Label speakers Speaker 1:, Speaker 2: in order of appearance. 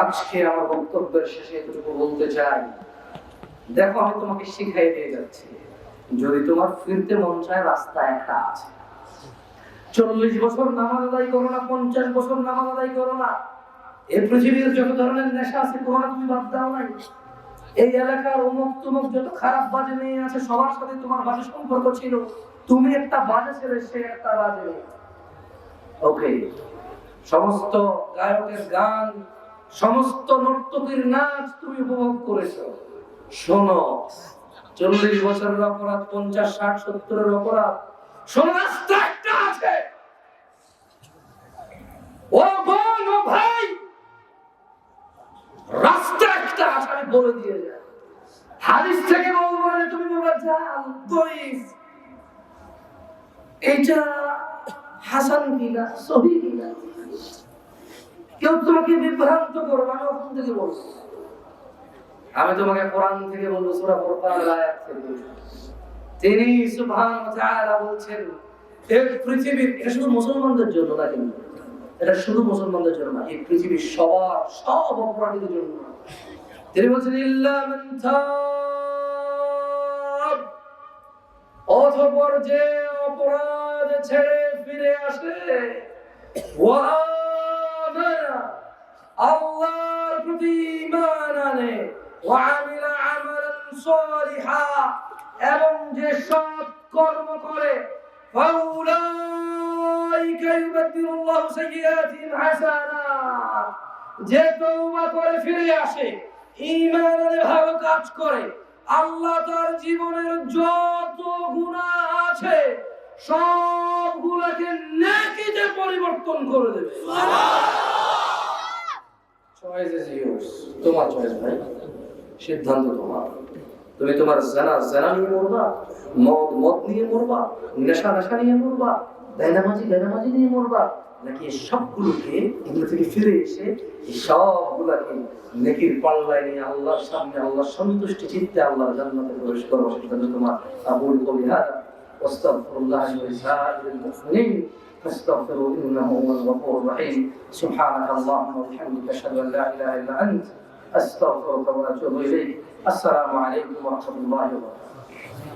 Speaker 1: আজকে আমার বক্তব্যের শেষে এতটুকু বলতে চাই, দেখো, আমি তোমাকে শিখাই দিয়ে যাচ্ছি। যদি তোমার ফিরতে মন চায়, রাস্তা একটা আছে। চল্লিশ বছর নামাজ আদায় করো না, পঞ্চাশ বছর নামাজ আদায় করো না। এই পৃথিবীর যত ধরনের নেশা আছে কোনো তুমি বাদ দাও নাই। এই এলাকার অমুক তুমুক যত খারাপ বাজে মেয়ে আছে, সবার সাথে তোমার বাজে সম্পর্ক ছিল। তুমি একটা বাজে ছেলে, সে একটা বাজে ওকে সমস্ত গায়কের গান সমস্ত নর্তকীর নাচ তুমি উপভোগ করেছ। শোনো, চল্লিশ বছরের অপরাধ, পঞ্চাশ, ষাট, সত্তরের অপরাধ, শোনো রাস্তা একটা আছে। ও বোন, ও ভাই রাস্তা একটা আছে, আমি বলে দিয়ে যাই। হাদিস থেকে বলব না তুমি বলবা জাল এটা হাসান কিনা সহি তোমাকে বিভ্রান্ত করবে আমি ওখান থেকে বলছি। আমি তোমাকে কোরআন থেকে বলব, সূরা ফুরকানের আয়াত থেকে তিনি সুবহান তাআলা বলছেন এই পৃথিবীর, এটা শুধু মুসলমানদের জন্য না কিন্তু, এটা শুধু মুসলমানদের জন্য না, এই পৃথিবীর সবার, সব অপরাধীদের জন্য তিনি বলছেন, ইল্লা মান তাব যে অপরাধ ছেড়ে ফিরে আসে, ওয়া আল্লাহর প্রতি ঈমান আনে, ওয়া আমিলা আমালান সালিহা, এবং যে সৎ কর্ম করে, ফাউলাইকা ইউবাদদিলুল্লাহু সাইয়্যাতিহিম হাসানাত যে তওবা করে ফিরে আসে, ঈমান আনে, ভালো কাজ করে, আল্লাহ তার জীবনের যত গুনাহ আছে, সবগুলোকে নেকিতে পরিবর্তন করে দেবে। ইয়োর্স তোমার চয়েস ভাই। সিদ্ধান্ত তোমার। তুমি তোমার জানা জানা নিয়ে মরবা, মদ মদ নিয়ে মরবা, নেশা নেশা নিয়ে মরবা দাইনামাজি দাইনামাজি নিয়ে মরবা, নাকি সবগুলোকে এগুলো থেকে ফিরে এসে সবগুলাকে নেকির পাল্লায় নিয়ে আল্লাহর সামনে আল্লাহ সন্তুষ্টি চিত্তে আল্লাহর জান্নাতে প্রবেশ করব। সেটা তোমার। আবুল কবিহার ওস্তাদ আল্লাহ فاستغفروا إنه هو الغفور الرحيم. سبحانك اللهم وبحمدك أشهد أن لا إله إلا أنت أستغفرك وأتوب إليك. السلام عليكم ورحمة الله وبركاته.